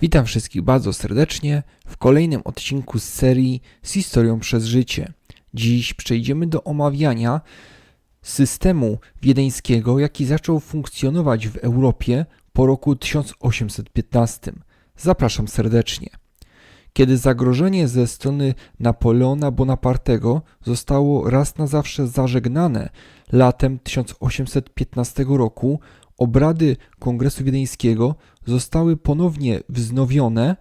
Witam wszystkich bardzo serdecznie w kolejnym odcinku z serii z historią przez życie. Dziś przejdziemy do omawiania systemu wiedeńskiego, jaki zaczął funkcjonować w Europie po roku 1815. Zapraszam serdecznie. Kiedy zagrożenie ze strony Napoleona Bonapartego zostało raz na zawsze zażegnane latem 1815 roku, obrady Kongresu Wiedeńskiego zostały ponownie wznowione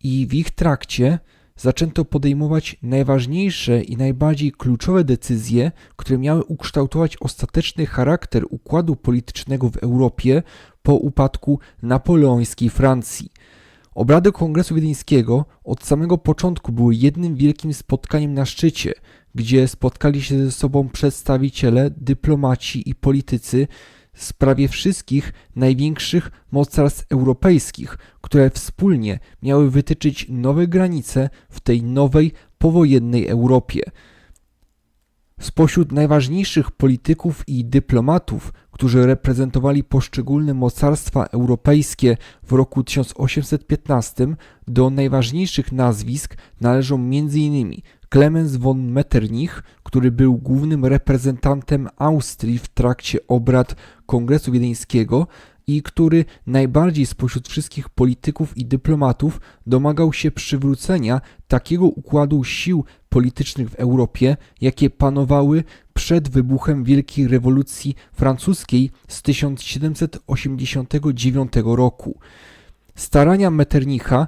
i w ich trakcie zaczęto podejmować najważniejsze i najbardziej kluczowe decyzje, które miały ukształtować ostateczny charakter układu politycznego w Europie po upadku napoleońskiej Francji. Obrady Kongresu Wiedeńskiego od samego początku były jednym wielkim spotkaniem na szczycie, gdzie spotkali się ze sobą przedstawiciele, dyplomaci i politycy z prawie wszystkich największych mocarstw europejskich, które wspólnie miały wytyczyć nowe granice w tej nowej powojennej Europie. Spośród najważniejszych polityków i dyplomatów, którzy reprezentowali poszczególne mocarstwa europejskie w roku 1815, do najważniejszych nazwisk należą m.in. Clemens von Metternich, który był głównym reprezentantem Austrii w trakcie obrad Kongresu Wiedeńskiego i który najbardziej spośród wszystkich polityków i dyplomatów domagał się przywrócenia takiego układu sił politycznych w Europie, jakie panowały przed wybuchem Wielkiej Rewolucji Francuskiej z 1789 roku. Starania Metternicha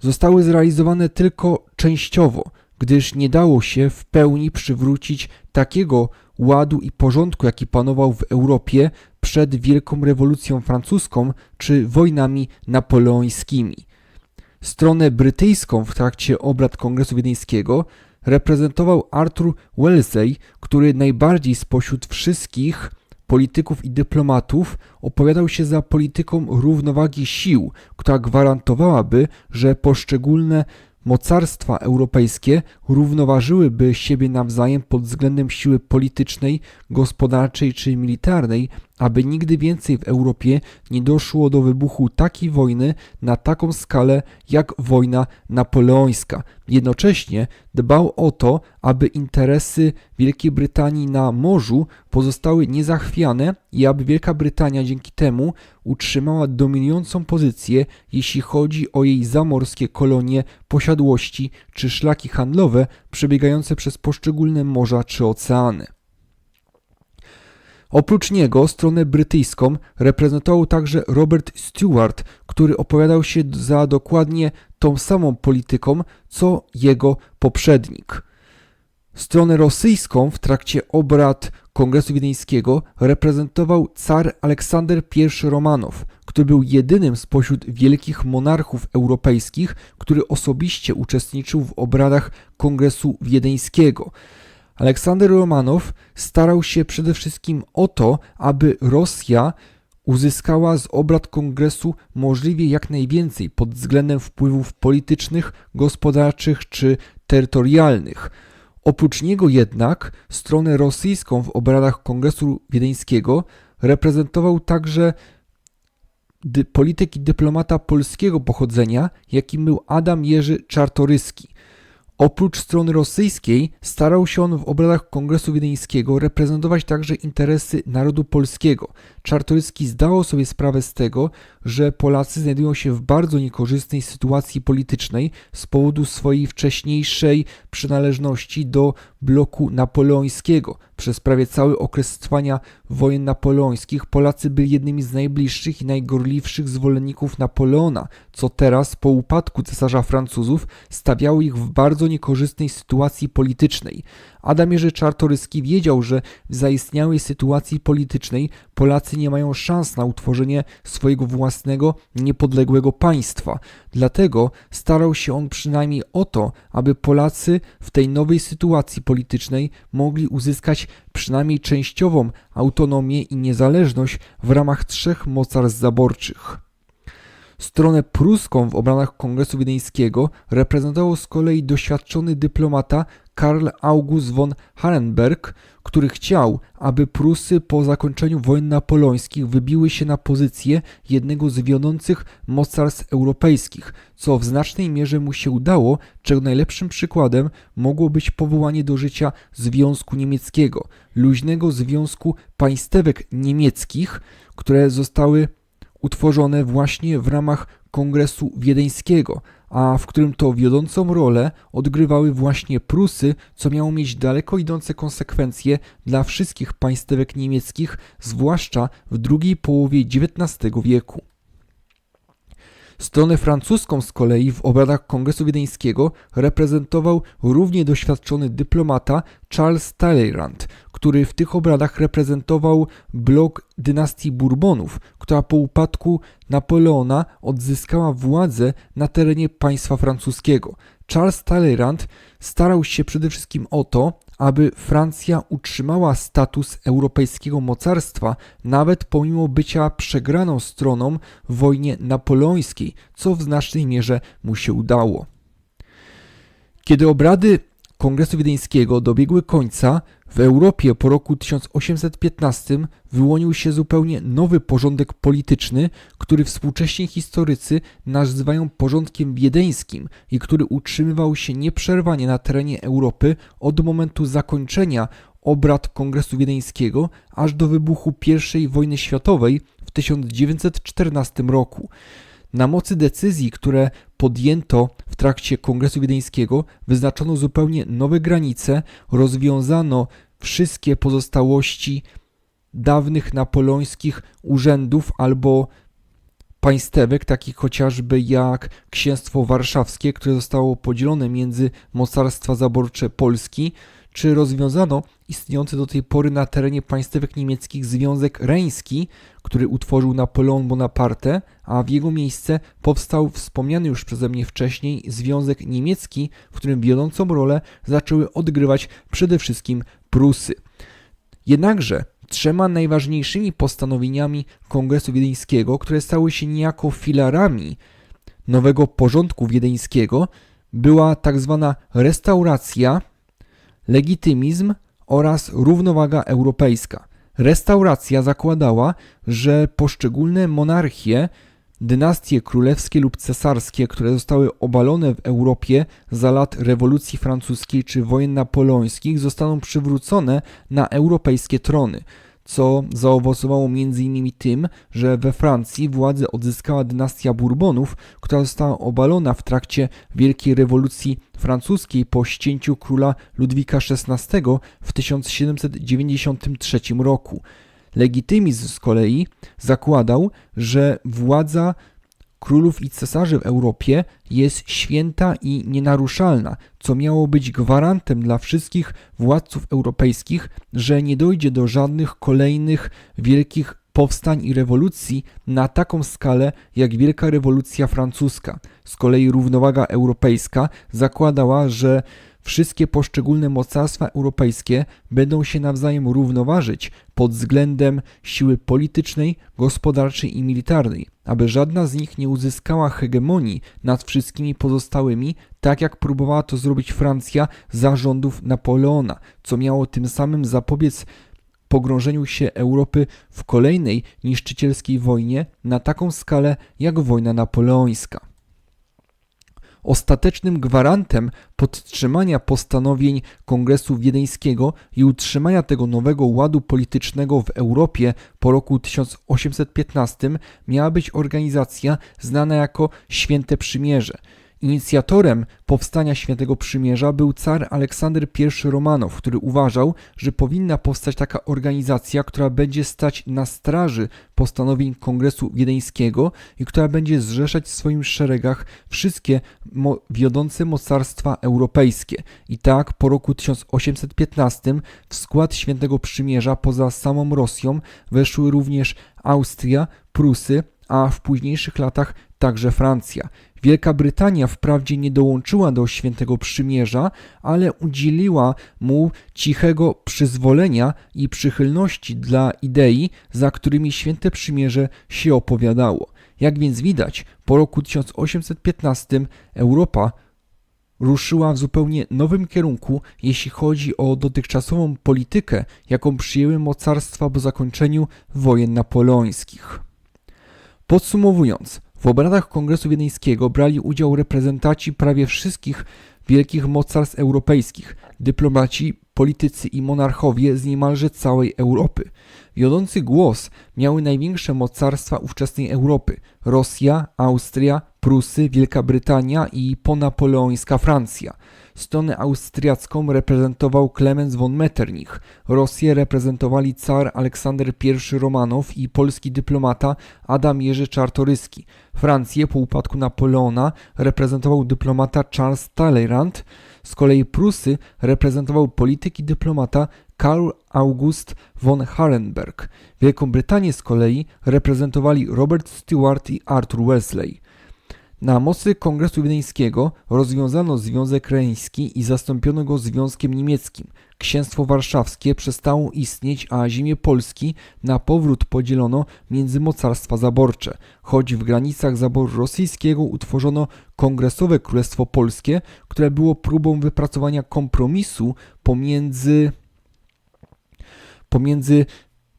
zostały zrealizowane tylko częściowo, gdyż nie dało się w pełni przywrócić takiego ładu i porządku, jaki panował w Europie przed Wielką Rewolucją Francuską czy wojnami napoleońskimi. Stronę brytyjską w trakcie obrad Kongresu Wiedeńskiego reprezentował Arthur Wellesley, który najbardziej spośród wszystkich polityków i dyplomatów opowiadał się za polityką równowagi sił, która gwarantowałaby, że poszczególne mocarstwa europejskie równoważyłyby siebie nawzajem pod względem siły politycznej, gospodarczej czy militarnej, aby nigdy więcej w Europie nie doszło do wybuchu takiej wojny na taką skalę jak wojna napoleońska. Jednocześnie dbał o to, aby interesy Wielkiej Brytanii na morzu pozostały niezachwiane i aby Wielka Brytania dzięki temu utrzymała dominującą pozycję, jeśli chodzi o jej zamorskie kolonie, posiadłości czy szlaki handlowe przebiegające przez poszczególne morza czy oceany. Oprócz niego stronę brytyjską reprezentował także Robert Stewart, który opowiadał się za dokładnie tą samą polityką, co jego poprzednik. Stronę rosyjską w trakcie obrad Kongresu Wiedeńskiego reprezentował car Aleksander I Romanow, który był jedynym spośród wielkich monarchów europejskich, który osobiście uczestniczył w obradach Kongresu Wiedeńskiego. Aleksander Romanow starał się przede wszystkim o to, aby Rosja uzyskała z obrad kongresu możliwie jak najwięcej pod względem wpływów politycznych, gospodarczych czy terytorialnych. Oprócz niego jednak stronę rosyjską w obradach Kongresu Wiedeńskiego reprezentował także dy polityk i dyplomata polskiego pochodzenia, jakim był Adam Jerzy Czartoryski. Oprócz strony rosyjskiej starał się on w obradach Kongresu Wiedeńskiego reprezentować także interesy narodu polskiego. Czartoryski zdawał sobie sprawę z tego, że Polacy znajdują się w bardzo niekorzystnej sytuacji politycznej z powodu swojej wcześniejszej przynależności do bloku napoleońskiego. Przez prawie cały okres trwania wojen napoleońskich Polacy byli jednymi z najbliższych i najgorliwszych zwolenników Napoleona, co teraz po upadku cesarza Francuzów stawiało ich w bardzo niekorzystnej sytuacji politycznej. Adam Jerzy Czartoryski wiedział, że w zaistniałej sytuacji politycznej Polacy nie mają szans na utworzenie swojego własnego, niepodległego państwa. Dlatego starał się on przynajmniej o to, aby Polacy w tej nowej sytuacji politycznej mogli uzyskać przynajmniej częściową autonomię i niezależność w ramach trzech mocarstw zaborczych. Stronę pruską w obradach Kongresu Wiedeńskiego reprezentował z kolei doświadczony dyplomata Karl August von Harrenberg, który chciał, aby Prusy po zakończeniu wojen napoleońskich wybiły się na pozycję jednego z wiodących mocarstw europejskich, co w znacznej mierze mu się udało, czego najlepszym przykładem mogło być powołanie do życia Związku Niemieckiego, luźnego związku państewek niemieckich, które zostały utworzone właśnie w ramach Kongresu Wiedeńskiego, a w którym to wiodącą rolę odgrywały właśnie Prusy, co miało mieć daleko idące konsekwencje dla wszystkich państwek niemieckich, zwłaszcza w drugiej połowie XIX wieku. Stronę francuską z kolei w obradach Kongresu Wiedeńskiego reprezentował równie doświadczony dyplomata Charles Talleyrand, który w tych obradach reprezentował blok dynastii Bourbonów, która po upadku Napoleona odzyskała władzę na terenie państwa francuskiego. Charles Talleyrand starał się przede wszystkim o to, aby Francja utrzymała status europejskiego mocarstwa, nawet pomimo bycia przegraną stroną w wojnie napoleońskiej, co w znacznej mierze mu się udało. Kiedy obrady Kongresu Wiedeńskiego dobiegły końca, w Europie po roku 1815 wyłonił się zupełnie nowy porządek polityczny, który współcześni historycy nazywają porządkiem wiedeńskim i który utrzymywał się nieprzerwanie na terenie Europy od momentu zakończenia obrad Kongresu Wiedeńskiego aż do wybuchu I wojny światowej w 1914 roku. Na mocy decyzji, które podjęto w trakcie Kongresu Wiedeńskiego, wyznaczono zupełnie nowe granice, rozwiązano wszystkie pozostałości dawnych napoleońskich urzędów albo państewek, takich chociażby jak Księstwo Warszawskie, które zostało podzielone między mocarstwa zaborcze Polski, czy rozwiązano istniejący do tej pory na terenie państwek niemieckich Związek Reński, który utworzył Napoleon Bonaparte, a w jego miejsce powstał wspomniany już przeze mnie wcześniej Związek Niemiecki, w którym wiodącą rolę zaczęły odgrywać przede wszystkim Prusy. Jednakże trzema najważniejszymi postanowieniami Kongresu Wiedeńskiego, które stały się niejako filarami nowego porządku wiedeńskiego, była tak zwana restauracja, legitymizm oraz równowaga europejska. Restauracja zakładała, że poszczególne monarchie, dynastie królewskie lub cesarskie, które zostały obalone w Europie za lat rewolucji francuskiej czy wojen napoleońskich, zostaną przywrócone na europejskie trony co zaowocowało m.in. tym, że we Francji władzę odzyskała dynastia Bourbonów, która została obalona w trakcie Wielkiej Rewolucji Francuskiej po ścięciu króla Ludwika XVI w 1793 roku. Legitymizm z kolei zakładał, że władza królów i cesarzy w Europie jest święta i nienaruszalna, co miało być gwarantem dla wszystkich władców europejskich, że nie dojdzie do żadnych kolejnych wielkich powstań i rewolucji na taką skalę jak Wielka Rewolucja Francuska. Z kolei równowaga europejska zakładała, że wszystkie poszczególne mocarstwa europejskie będą się nawzajem równoważyć pod względem siły politycznej, gospodarczej i militarnej, aby żadna z nich nie uzyskała hegemonii nad wszystkimi pozostałymi, tak jak próbowała to zrobić Francja za rządów Napoleona, co miało tym samym zapobiec pogrążeniu się Europy w kolejnej niszczycielskiej wojnie na taką skalę jak wojna napoleońska. Ostatecznym gwarantem podtrzymania postanowień Kongresu Wiedeńskiego i utrzymania tego nowego ładu politycznego w Europie po roku 1815 miała być organizacja znana jako Święte Przymierze – Inicjatorem powstania Świętego Przymierza był car Aleksander I Romanow, który uważał, że powinna powstać taka organizacja, która będzie stać na straży postanowień Kongresu Wiedeńskiego i która będzie zrzeszać w swoim szeregach wszystkie mo wiodące mocarstwa europejskie. I tak po roku 1815 w skład Świętego Przymierza poza samą Rosją weszły również Austria, Prusy, a w późniejszych latach także Francja. Wielka Brytania wprawdzie nie dołączyła do Świętego Przymierza, ale udzieliła mu cichego przyzwolenia i przychylności dla idei, za którymi Święte Przymierze się opowiadało. Jak więc widać, po roku 1815 Europa ruszyła w zupełnie nowym kierunku, jeśli chodzi o dotychczasową politykę, jaką przyjęły mocarstwa po zakończeniu wojen napoleońskich. Podsumowując, w obradach Kongresu Wiedeńskiego brali udział reprezentanci prawie wszystkich wielkich mocarstw europejskich, dyplomaci, politycy i monarchowie z niemalże całej Europy. Wiodący głos miały największe mocarstwa ówczesnej Europy: Rosja, Austria, Prusy, Wielka Brytania i ponapoleońska Francja. Stronę austriacką reprezentował Klemens von Metternich, Rosję reprezentowali car Aleksander I Romanow i polski dyplomata Adam Jerzy Czartoryski. Francję po upadku Napoleona reprezentował dyplomata Charles Talleyrand, z kolei Prusy reprezentował polityk i dyplomata Karl August von Harenberg. Wielką Brytanię z kolei reprezentowali Robert Stewart i Arthur Wellesley. Na mocy Kongresu Wiedeńskiego rozwiązano Związek Reński i zastąpiono go Związkiem Niemieckim. Księstwo Warszawskie przestało istnieć, a ziemię Polski na powrót podzielono między mocarstwa zaborcze. Choć w granicach zaboru rosyjskiego utworzono Kongresowe Królestwo Polskie, które było próbą wypracowania kompromisu pomiędzy pomiędzy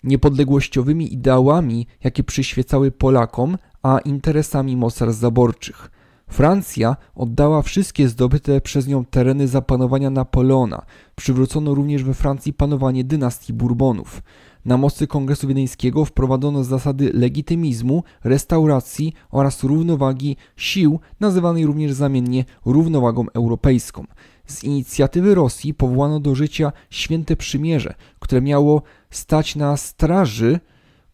niepodległościowymi ideałami, jakie przyświecały Polakom, a interesami mocarstw zaborczych. Francja oddała wszystkie zdobyte przez nią tereny za panowania Napoleona. Przywrócono również we Francji panowanie dynastii Bourbonów. Na mocy Kongresu Wiedeńskiego wprowadzono zasady legitymizmu, restauracji oraz równowagi sił, nazywanej również zamiennie równowagą europejską. Z inicjatywy Rosji powołano do życia Święte Przymierze, które miało stać na straży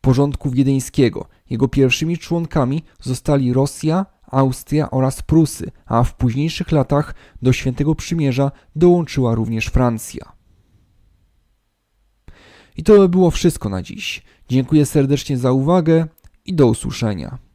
porządku wiedeńskiego. Jego pierwszymi członkami zostali Rosja, Austria oraz Prusy, a w późniejszych latach do Świętego Przymierza dołączyła również Francja. I to by było wszystko na dziś. Dziękuję serdecznie za uwagę i do usłyszenia.